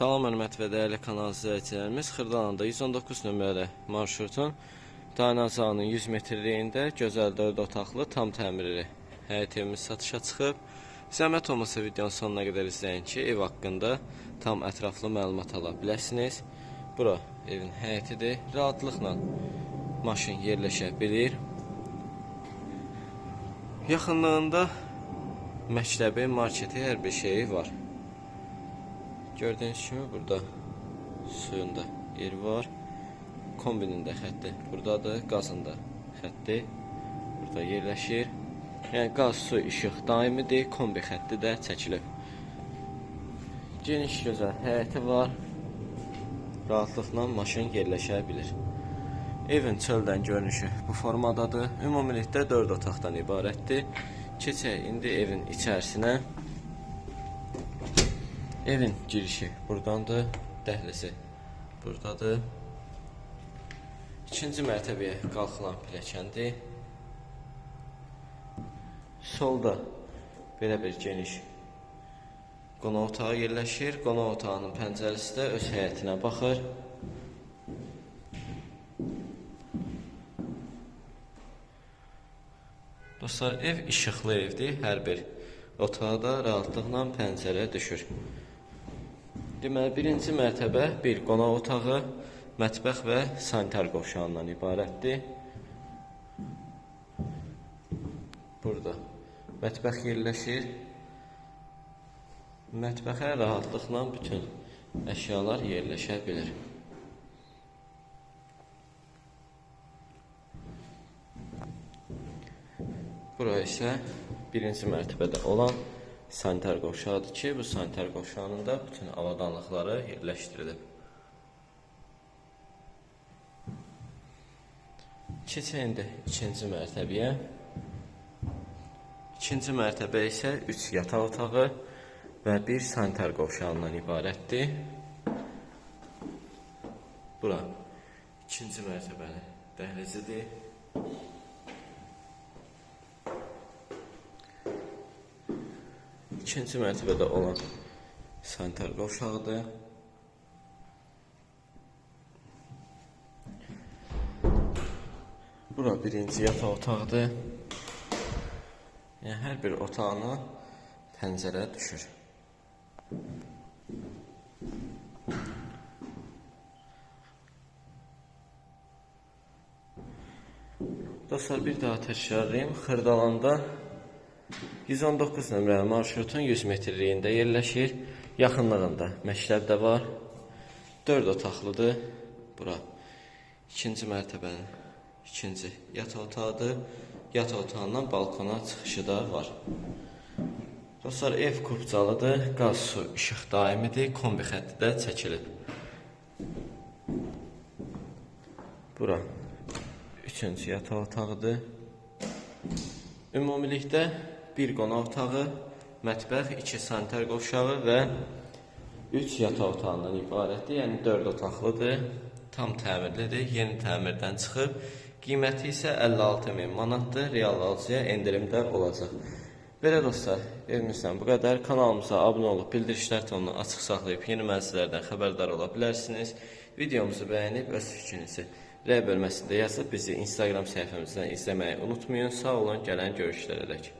Salam hörmət və dəyərli kanal izləyicilərimiz. Xırdalanında 119 nömrəli marşrutun Danazaının 100 metrliyində gözəl 4 otaqlı tam təmirli həyət satışa çıxıb. Zəhmət olmasa videonun sonuna qədər izləyin ki, ev haqqında tam ətraflı məlumat ala biləsiniz. Bura evin həyətidir. Rahatlıqla maşın yerləşə bilir. Yaxınlığında məktəbi, marketi, hər bir şeyi var. Gördüğünüz kimi burada suyunda yer var. Kombinin də xətti buradadır, qazın da xətti burada yerləşir. Yəni qaz, su, işıq daimidir, kombi xətti də çəkilib. Geniş gözəl həyəti var. Rahatlıqla maşın yerləşə bilir. Evin çöldən görünüşü bu formadadır. Ümumilikdə 4 otaqdan ibarətdir. Keçək indi evin içərisinə. Evin girişi buradandır, dəhlizi buradadır. İkinci mərtəbəyə qalxılan pilləkəndir. Solda belə bir geniş qonaq otağı yerləşir. Qonaq otağının pəncərəsi də öz həyətinə baxır. Dostlar, ev işıqlı evdir. Hər bir otaqda rahatlıqla pəncərə düşür. Deməli, birinci mərtəbə bir qonaq otağı, mətbəx və sanitar qovşağından ibarətdir. Burada mətbəx yerləşir. Mətbəxə rahatlıqla bütün əşyalar yerləşə bilir. Bura isə birinci mərtəbədə olan sanitar qovşağıdır ki, bu sanitar qovşağında bütün avadanlıqları yerləşdirilib. Keçək indi ikinci mərtəbəyə. İkinci mərtəbə isə 3 yataq otağı və bir sanitar qovşağından ibarətdir. Bura ikinci mərtəbənin dəhlizidir. İkinci mərtəbədə olan sanitar qovşağıdır. Bura birinci yataq otağıdır. Yəni hər bir otağına pəncərə düşür. Dostlar bir daha təkrarlayım. Xırdalanda 119 nömrəli marşrutun 100 metrliyində yerləşir. Yaxınlığında məktəb də var. 4 otaqlıdır. Bura ikinci mərtəbənin ikinci yataq otağıdır. Yataq otağından balkona çıxışı da var. Dostlar ev kupcalıdır. Qaz, su, işıq daimidir. Kombi xətti də çəkilib. Bura üçüncü yataq otağıdır. Ümumilikdə bir qonaq otağı, mətbəx, iki sanitar qovşağı və 3 yataq otağından ibarətdir. Yəni 4 otaqlıdır. Tam təmirlidir. Yeni təmirdən çıxıb. Qiyməti isə 56 min manatdır. Real alıcıya endirimdə olacaq. Belə dostlar, evimizdən bu qədər. Kanalımıza abunə olub bildirişlər tonunu açıq saxlayıb yeni mənzillərdən xəbərdar ola bilərsiniz. Videomuzu bəyənib öz fikrinizi R bölməsində yazıb bizi Instagram səhifəmizdən izləməyi unutmayın. Sağ olun, gələn görüşlərə dək.